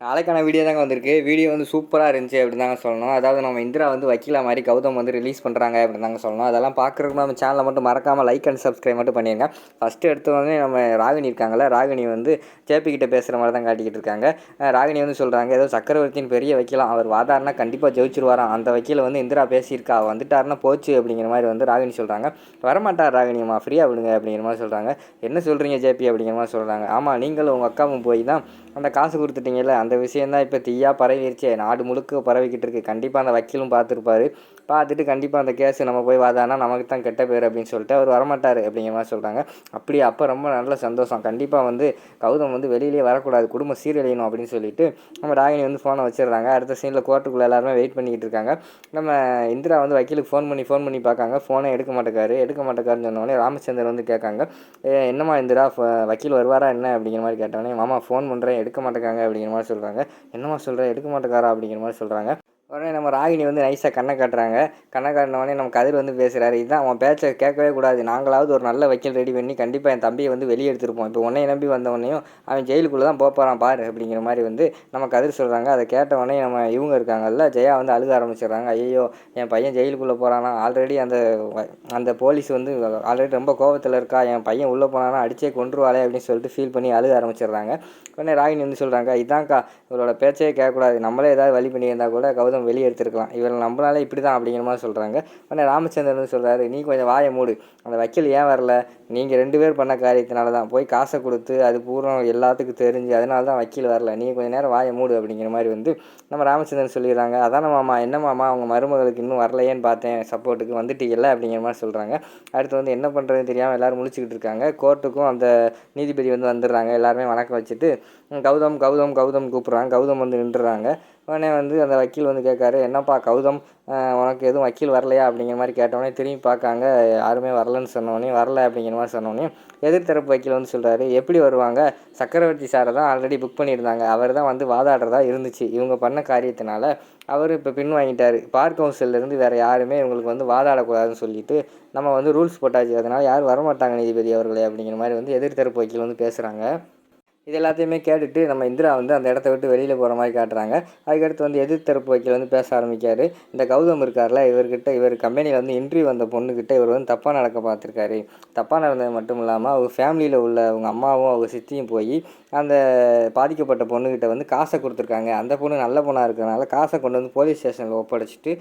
நாளைக்கான வீடியோ தாங்க வந்திருக்கு. வீடியோ வந்து சூப்பராக இருந்துச்சு அப்படின்னு தாங்க சொல்லணும். அதாவது நம்ம இந்திரா வந்து வக்கீலா மாதிரி கௌதம் வந்து ரிலீஸ் பண்ணுறாங்க அப்படின்னு தாங்க சொல்லணும். அதெல்லாம் பார்க்குறதுக்கு நம்ம சேனலை மட்டும் மறக்காமல் லைக் அண்ட் சப்ஸ்கிரைப் மட்டும் பண்ணிடுங்க ஃபஸ்ட்டு எடுத்து வந்து நம்ம ராகினி இருக்காங்கல்ல ராகினி வந்து ஜேபி கிட்ட பேசுகிற மாதிரி தான் காட்டிக்கிட்டு இருக்காங்க. ராகினி வந்து சொல்கிறாங்க ஏதோ சக்கரவர்த்தியின் பெரிய வக்கீலாம் அவர் வாதாருனா கண்டிப்பாக ஜெயிச்சிருவாராம் அந்த வக்கீல வந்து இந்திரா பேசியிருக்கா அவர் வந்துட்டாருன்னா போச்சு அப்படிங்கிற மாதிரி வந்து ராகினி சொல்கிறாங்க வரமாட்டார் ராகினியம்மா ஃப்ரீயாக விடுங்க அப்படிங்கிற மாதிரி சொல்கிறாங்க என்ன சொல்கிறீங்க ஜேபி அப்படிங்கிற மாதிரி சொல்கிறாங்க ஆமாம் நீங்களும் உங்கள் அக்காவும் போய் தான் அந்த காசு கொடுத்துட்டீங்கல்ல அந்த விஷயந்தான் இப்போ தீயா பரவிடுச்சே நாடு முழுக்க பரவிக்கிட்டு இருக்கு. கண்டிப்பாக அந்த வக்கீலும் பார்த்துருப்பாரு. பார்த்துட்டு கண்டிப்பாக அந்த கேஸ் நம்ம போய் வாதானா நமக்கு தான் கெட்ட பேர் அப்படின்னு சொல்லிட்டு அவர் வரமாட்டார் அப்படிங்கிற மாதிரி சொல்கிறாங்க அப்படி அப்போ ரொம்ப நல்ல சந்தோஷம். கண்டிப்பாக வந்து கௌதம் வந்து வெளியிலே வரக்கூடாது. குடும்பம் சீரழியணும் அப்படின்னு சொல்லிட்டு நம்ம ராகினி வந்து ஃபோனை வச்சிடுறாங்க. அடுத்த சீனில் கோர்ட்டுக்குள்ளே எல்லாருமே வெயிட் பண்ணிக்கிட்டு இருக்காங்க. நம்ம இந்திரா வந்து வக்கீலுக்கு ஃபோன் பண்ணி ஃபோன் பண்ணி பார்க்காங்க. ஃபோனே எடுக்க மாட்டேக்காரு. எடுக்க மாட்டேக்காருன்னு சொன்னோடனே ராமச்சந்திரன் வந்து கேட்காங்க. "ஏ, என்னம்மா இந்திரா? ஃப- வக்கீல் வருவாரா என்ன? அப்படிங்கிற மாதிரி கேட்டோடனே மாமா ஃபோன் பண்ணுறேன் எடுக்க மாட்டேக்காங்க. அப்படிங்கிற மாதிரி சொல்கிறாங்க என்னம்மா சொல்கிறேன் எடுக்க மாட்டேக்காரா? அப்படிங்கிற மாதிரி சொல்கிறாங்க உடனே நம்ம ராகினி வந்து நைஸாக கண்ணை காட்டுறாங்க. கண்ணை காட்டினவொடனே நம்ம கதிர் வந்து பேசுகிறாரு இதுதான் அவன் பேச்சை கேட்கவே கூடாது. நாங்களாவது ஒரு நல்ல வக்கீல் ரெடி பண்ணி கண்டிப்பாக என் தம்பியை வந்து வெளியே எடுத்துருப்போம். இப்போ உன்னை நம்பி வந்தவொடனையும் அவன் ஜெயிலுக்குள்ளே தான் போகிறான் பாரு அப்படிங்கிற மாதிரி வந்து நம்ம கதிர் சொல்கிறாங்க அதை கேட்டவொடனே நம்ம இவங்க இருக்காங்கல்ல ஜெயா வந்து அழுக ஆரம்பிச்சிடுறாங்க. ஐயோ என் பையன் ஜெயிலுக்குள்ளே போகிறானா ஆல்ரெடி அந்த அந்த போலீஸ் வந்து ஆல்ரெடி ரொம்ப கோபத்தில் இருக்கா? என் பையன் உள்ளே போனானா? அடிச்சே கொண்டுருவாளே அப்படின்னு சொல்லிட்டு ஃபீல் பண்ணி அழுக ஆரம்பிச்சிடுறாங்க. உடனே ராகினி வந்து சொல்கிறாங்க இதான்க்கா இவரோட பேச்சே கேட்கக்கூடாது. நம்மளே ஏதாவது வழி பண்ணியிருந்தா கூட கௌதம் வெளியே எடுத்துருக்கலாம். இவரை நம்மளால இப்படி தான் அப்படிங்கிற மாதிரி சொல்கிறாங்க உடனே ராமச்சந்திரன் சொல்கிறாரு நீ கொஞ்சம் வாயை மூடு. அந்த வக்கீல் ஏன் வரல? நீங்கள் ரெண்டு பேர் பண்ண காரியத்தினால தான் போய் காசை கொடுத்து அது பூர்வம் எல்லாத்துக்கும் தெரிஞ்சு அதனால தான் வக்கீல் வரல. நீ கொஞ்சம் நேரம் வாயை மூடு அப்படிங்கிற மாதிரி வந்து நம்ம ராமச்சந்திரன் சொல்லிடுறாங்க. அதான மாமா என்ன மாமா அவங்க மருமகளுக்கு இன்னும் வரலையேன்னு பார்த்தேன். சப்போர்ட்டுக்கு வந்துட்டீங்கல்ல அப்படிங்கிற மாதிரி சொல்கிறாங்க அடுத்து வந்து என்ன பண்ணுறதுன்னு தெரியாமல் எல்லாரும் முழிச்சிக்கிட்டு இருக்காங்க. கோர்ட்டுக்கும் அந்த நீதிபதி வந்து வந்துடுறாங்க. எல்லாருமே வணக்கம் வச்சுட்டு கௌதம் கௌதம் கௌதம் கூப்பிட்றாங்க. கௌதம் வந்து நின்றுறாங்க. உடனே வந்து அந்த வக்கீல் வந்து கேட்காரு என்னப்பா கௌதம் உனக்கு எதுவும் வக்கீல் வரலையா? அப்படிங்கிற மாதிரி கேட்டவொடனே திரும்பி பார்க்காங்க யாருமே வரலன்னு சொன்னோடனே வரல அப்படிங்கிற மாதிரி சொன்னோடனே எதிர்த்தரப்பு வக்கீல் வந்து சொல்கிறாரு எப்படி வருவாங்க? சக்கரவர்த்தி சாரை தான் ஆல்ரெடி புக் பண்ணியிருந்தாங்க. அவர் தான் வந்து வாதாடுறதா இருந்துச்சு. இவங்க பண்ண காரியத்தினால அவர் இப்போ பின் வாங்கிட்டார். பார் கவுன்சிலேருந்து வேறு யாருமே இவங்களுக்கு வந்து வாதாடக்கூடாதுன்னு சொல்லிட்டு நம்ம வந்து ரூல்ஸ் போட்டாச்சு. அதனால் யாரும் வரமாட்டாங்க நீதிபதி அவர்களே அப்படிங்கிற மாதிரி வந்து எதிர்த்தரப்பு வக்கீல் வந்து பேசுகிறாங்க இது எல்லாத்தையுமே கேட்டுட்டு நம்ம இந்திரா வந்து அந்த இடத்த விட்டு வெளியில் போகிற மாதிரி காட்டுறாங்க. அதுக்கடுத்து வந்து எதிர்த்தரப்பு வக்கீல் வந்து பேச ஆரம்பிக்காரு. இந்த கௌதம் இருக்கார்ல இவர்கிட்ட இவர் கம்பெனியில் வந்து இன்ட்ரிவ் வந்த பொண்ணுக்கிட்ட இவர் வந்து தப்பாக நடக்க பார்த்துருக்காரு. தப்பாக நடந்தது மட்டும் இல்லாமல் அவங்க ஃபேமிலியில் உள்ள அவங்க அம்மாவும் அவங்க சித்தியும் போய் அந்த பாதிக்கப்பட்ட பொண்ணுக்கிட்ட வந்து காசை கொடுத்துருக்காங்க. அந்த பொண்ணு நல்ல பொண்ணாக இருக்கிறனால காசை கொண்டு வந்து போலீஸ் ஸ்டேஷனில் ஒப்படைச்சிட்டு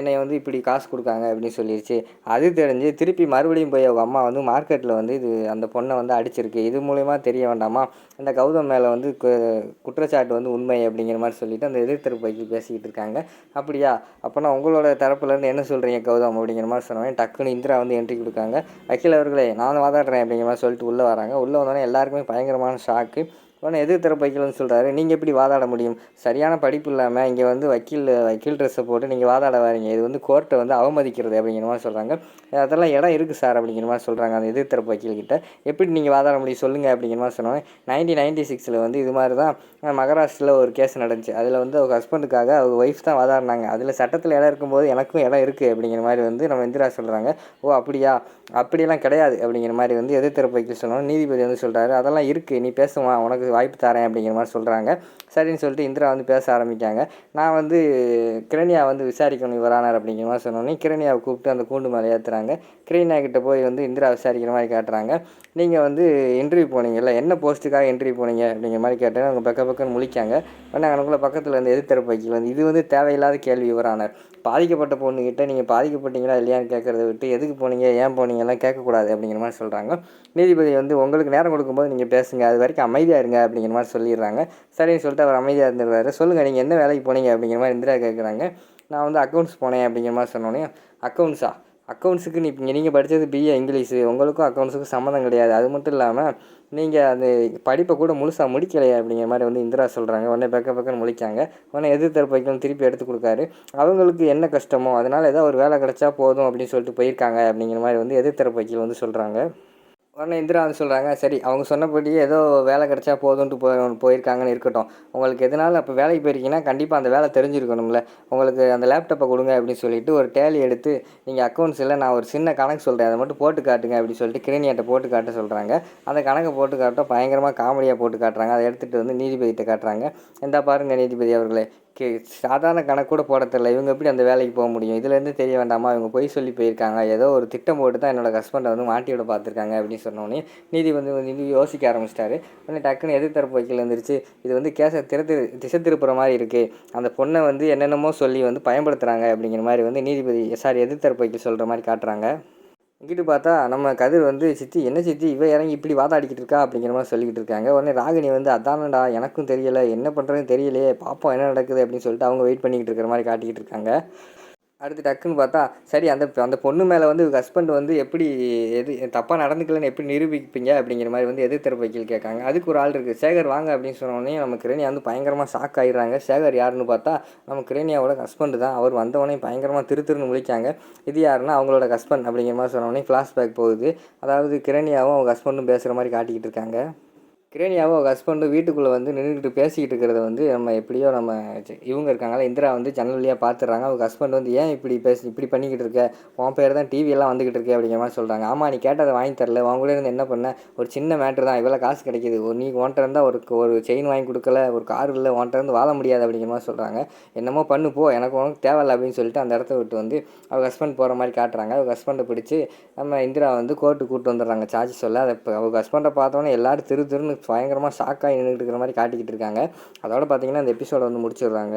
என்னை வந்து இப்படி காசு கொடுக்காங்க அப்படின்னு சொல்லிடுச்சு அது தெரிஞ்சு திருப்பி மறுபடியும் போய் அவங்க அம்மா வந்து மார்க்கெட்டில் வந்து இது அந்த பொண்ணை வந்து அடிச்சிருக்கு. இது மூலயமா தெரிய வேண்டாமா? அந்த கௌதம் மேலே வந்து கு- குற்றச்சாட்டு வந்து உண்மை அப்படிங்கிற மாதிரி சொல்லிட்டு அந்த எதிர்த்தரப்பு வக்கீல் பேசிக்கிட்டு இருக்காங்க. அப்படியா? அப்போனா உங்களோட தரப்புலேருந்து என்ன சொல்கிறீங்க கௌதம் அப்படிங்கிற மாதிரி சொன்னேன் டக்குன்னு இந்திரா வந்து என்ட்ரி கொடுக்காங்க. வக்கீல் அவர்களே நான் வாதாடுறேன் அப்படிங்கிற மாதிரி சொல்லிட்டு உள்ளே வராங்க. உள்ளே வந்தோடனே எல்லாருக்குமே பயங்கரமான ஷாக்கு உடனே எதிர்த்தரப்பு வக்கீல் வந்து சொல்கிறாரு நீங்கள் எப்படி வாதாட முடியும்? சரியான படிப்பு இல்லாமல் இங்கே வந்து வக்கீல் வக்கீல் ட்ரெஸ்ஸை போட்டு நீங்கள் வாதாட வரீங்க இது வந்து கோர்ட்டை வந்து அவமதிக்கிறது அப்படிங்கிற மாதிரி சொல்கிறாங்க அதெல்லாம் இடம் இருக்குது சார் அப்படிங்கிற மாதிரி சொல்கிறாங்க அந்த எதிர்த்தரப்பு வக்கீல்கிட்ட எப்படி நீங்கள் வாதாட முடியும்? சொல்லுங்கள் அப்படிங்கிற மாதிரி சொன்னாங்க நைன்டீன் நைன்டி சிக்ஸில் வந்து இது மாதிரி தான் மகாராஷ்டிரில் ஒரு கேஸ் நடந்துச்சு. அதில் வந்து அவங்க ஹஸ்பண்டுக்காக அவங்க ஒய்ஃப் தான் வாதாடினாங்க. அதில் சட்டத்தில் இடம் இருக்கும்போது எனக்கும் இடம் இருக்குது அப்படிங்கிற மாதிரி வந்து நம்ம இந்திரா சொல்கிறாங்க ஓ அப்படியா? அப்படியெல்லாம் கிடையாது அப்படிங்கிற மாதிரி வந்து எதிர்த்தரப்பு வக்கீல் சொன்னோம் நீதிபதி வந்து சொல்கிறாரு அதெல்லாம் இருக்குது நீ பேசுவான் உனக்கு வாய்ப்பு தரேன் அப்படிங்கிற மாதிரி சொல்கிறாங்க சரின்னு சொல்லிட்டு இந்திரா வந்து பேச ஆரம்பிக்காங்க. நான் வந்து கிரணியா வந்து விசாரிக்கணும் இவரானார் அப்படிங்கிற மாதிரி சொன்னோன்னே கிரணியாவை கூப்பிட்டு அந்த கூண்டு மேலே ஏற்றுறாங்க கிரணியா கிட்டே போய் வந்து இந்திரா விசாரிக்கிற மாதிரி காட்டுறாங்க. நீங்கள் வந்து இன்டர்வியூ போனீங்கல்ல என்ன போஸ்ட்டுக்காக இன்டர்வியூ போனீங்க அப்படிங்கிற மாதிரி கேட்டேன் அவங்க பக்க பக்கம்னு முழிக்காங்க. ஆனால் அவனுக்குள்ள பக்கத்தில் இருந்து எதிர்த்தரப்பு வக்கீல் வந்து இது வந்து தேவையில்லாத கேள்வி இவரானார் பாதிக்கப்பட்ட பொண்ணுக்கிட்ட நீங்கள் பாதிக்கப்பட்டீங்களா இல்லையான்னு கேட்குறத விட்டு எதுக்கு போனீங்க? ஏன் போனீங்கலாம் கேட்கக்கூடாது அப்படிங்கிற மாதிரி சொல்கிறாங்க நீதிபதி வந்து உங்களுக்கு நேரம் கொடுக்கும்போது நீங்கள் பேசுங்க. அது வரைக்கும் அமைதியாக இருங்க அப்படிங்கிற மாதிரி சொல்லிடுறாங்க. சரின்னு சொல்லிட்டு அவர் அமைதியாக இருந்துடுறாரு. சொல்லுங்கள் நீங்கள் என்ன வேலைக்கு போனீங்க? அப்படிங்கிற மாதிரி இந்திரா கேட்குறாங்க. நான் வந்து அக்கௌண்ட்ஸ் போனேன் அப்படிங்கிற மாதிரி சொன்னோன்னே அக்கௌண்ட்ஸா அக்கௌண்ட்ஸுக்கு நீ நீங்கள் படித்தது பிஏ இங்கிலீஷு. உங்களுக்கும் அக்கௌண்ட்ஸுக்கும் சம்மந்தம் கிடையாது. அது மட்டும் இல்லாமல் நீங்கள் அந்த படிப்பை கூட முழுசாக முடிக்கலையா அப்படிங்கிற மாதிரி வந்து இந்திரா சொல்கிறாங்க உடனே பக்க பக்கம் முழிக்காங்க. உடனே எதிர்த்தரப்பு வைக்கணும் திருப்பி எடுத்து கொடுக்காரு. அவங்களுக்கு என்ன கஷ்டமோ அதனால் ஏதோ ஒரு வேலை கிடைச்சா போதும் அப்படின்னு சொல்லிட்டு போயிருக்காங்க அப்படிங்கிற மாதிரி வந்து எதிர்த்தரப்பு வக்கீல் வந்து சொல்கிறாங்க உடனே இந்திரா வந்து சொல்கிறாங்க சரி அவங்க சொன்னபடியே ஏதோ வேலை கிடச்சா போதும்ன்ட்டு போய் போயிருக்காங்கன்னு இருக்கட்டும். உங்களுக்கு எதனால அப்போ வேலைக்கு போயிருக்கீங்கன்னா கண்டிப்பாக அந்த வேலை தெரிஞ்சிருக்கணும்ல. உங்களுக்கு அந்த லேப்டாப்பை கொடுங்க அப்படின்னு சொல்லிட்டு ஒரு டேலி எடுத்து நீங்கள் அக்கௌண்ட்ஸில் நான் ஒரு சின்ன கணக்கு சொல்கிறேன் அதை மட்டும் போட்டு காட்டுங்க அப்படின்னு சொல்லிட்டு கிரேனியாட்ட போட்டு காட்ட சொல்கிறாங்க அந்த கணக்கை போட்டு காட்ட பயங்கரமாக காமெடியாக போட்டு காட்டுறாங்க. அதை எடுத்துகிட்டு வந்து நீதிபதிகிட்ட காட்டுறாங்க. எந்த பாருங்க நீதிபதி அவர்களே கே சாதாரண கணக்கு கூட போட தெரில இவங்க எப்படி அந்த வேலைக்கு போக முடியும்? இதுலேருந்து தெரிய வேண்டாமா? இவங்க பொய் சொல்லி போயிருக்காங்க. ஏதோ ஒரு திட்டம் போட்டு தான் என்னோட ஹஸ்பண்டை வந்து மாட்டி விட பார்த்துருக்காங்க அப்படின்னு சொன்னோடனே நீதி வந்து நீதி யோசிக்க ஆரம்பிச்சிட்டாரு. உடனே டக்குன்னு எதிர்த்தரப்பு வக்கீல் வந்துருச்சு இது வந்து கேஸை திறத்து திசை திருப்புற மாதிரி இருக்குது அந்த பொண்ணை வந்து என்னென்னமோ சொல்லி வந்து பயன்படுத்துகிறாங்க அப்படிங்கிற மாதிரி வந்து நீதிபதி சாரி எதிர்த்தரப்பு வக்கீல் சொல்கிற மாதிரி காட்டுறாங்க. இங்கிட்டு பார்த்தா நம்ம கதிர் வந்து சித்தி என்ன சித்தி இவ இறங்கி இப்படி வாதாடிக்கிட்டு இருக்கா? அப்படிங்கிற மாதிரி சொல்லிக்கிட்டு இருக்காங்க. உடனே ராகினி வந்து அதானடா எனக்கும் தெரியலை. என்ன பண்ணுறதுன்னு தெரியலையே. பாப்போம் என்ன நடக்குது? அப்படின்னு சொல்லிட்டு அவங்க வெயிட் பண்ணிக்கிட்டு இருக்கிற மாதிரி காட்டிக்கிட்டு இருக்காங்க. அடுத்து டக்குன்னு பார்த்தா சரி அந்த அந்த பொண்ணு மேலே வந்து ஹஸ்பண்ட் வந்து எப்படி எது தப்பாக நடந்துக்கலன்னு எப்படி நிரூபிப்பீங்க அப்படிங்கிற மாதிரி வந்து எதிர்த்தரப்பு வக்கீல் கேட்காங்க. அதுக்கு ஒரு ஆள் இருக்குது சேகர் வாங்க அப்படின்னு சொன்னோடனே நம்ம கிரேனியா வந்து பயங்கரமாக ஷாக் ஆகிடுறாங்க சேகர் யாருன்னு பார்த்தா நம்ம கிரேனியாவோட ஹஸ்பண்ட் தான். அவர் வந்தவொடனே பயங்கரமாக திரு திருன்னு முழிக்காங்க இது யாருன்னா அவங்களோட ஹஸ்பண்ட் அப்படிங்கிற மாதிரி சொன்னோடனே ஃப்ளாஷ்பேக் போகுது. அதாவது கிரேனியாவும் அவங்க ஹஸ்பண்டும் பேசுகிற மாதிரி காட்டிக்கிட்டு இருக்காங்க. கிரேனியாவும் அவங்க ஹஸ்பண்டும் வீட்டுக்குள்ளே வந்து நின்றுக்கிட்டு பேசிக்கிட்டு இருக்கிறத வந்து நம்ம எப்படியோ நம்ம இவங்க இருக்காங்களா இந்திரா வந்து ஜன்னல் வழியாக பார்த்துறாங்க அவங்க ஹஸ்பண்ட் வந்து ஏன் இப்படி பேசி இப்படி பண்ணிக்கிட்டு இருக்க? உன் பேர் தான் டிவியெல்லாம் வந்துக்கிட்டு இருக்கே அப்படிங்கிற மாதிரி சொல்கிறாங்க ஆமாம் நீ கேட்டதை வாங்கி தரல. உன் கூட இருந்து என்ன பண்ண? ஒரு சின்ன மேட்ரு தான். இவ்வளோ காசு கிடைக்கிது. ஒரு நீ ஓன்ட்ட இருந்தால் ஒரு ஒரு செயின் வாங்கி கொடுக்கல. ஒரு கார் இல்லை. ஓன்ட்ட இருந்து வாழ முடியாது அப்படிங்கிற மாதிரி சொல்கிறாங்க என்னமோ பண்ணு போ. எனக்கு உனக்கு தேவையில்ல அப்படின்னு சொல்லிட்டு அந்த இடத்த விட்டு வந்து அவங்க ஹஸ்பண்ட் போகிற மாதிரி காட்டுறாங்க. அவங்க ஹஸ்பண்டை பிடிச்சி நம்ம இந்திரா வந்து கோர்ட்டு கூப்பிட்டு வந்துடுறாங்க. சார்ஜ் சொல்ல அதை இப்போ அவங்க ஹஸ்பண்டை பார்த்தோன்னே எல்லோரும் திரு திருன்னு பயங்கரமாக ஷாக்காகி நின்றுட்டு இருக்கிற மாதிரி காட்டிக்கிட்டு இருக்காங்க. அதோட பார்த்தீங்கன்னா இந்த எபிசோட வந்து முடிச்சிடுறாங்க.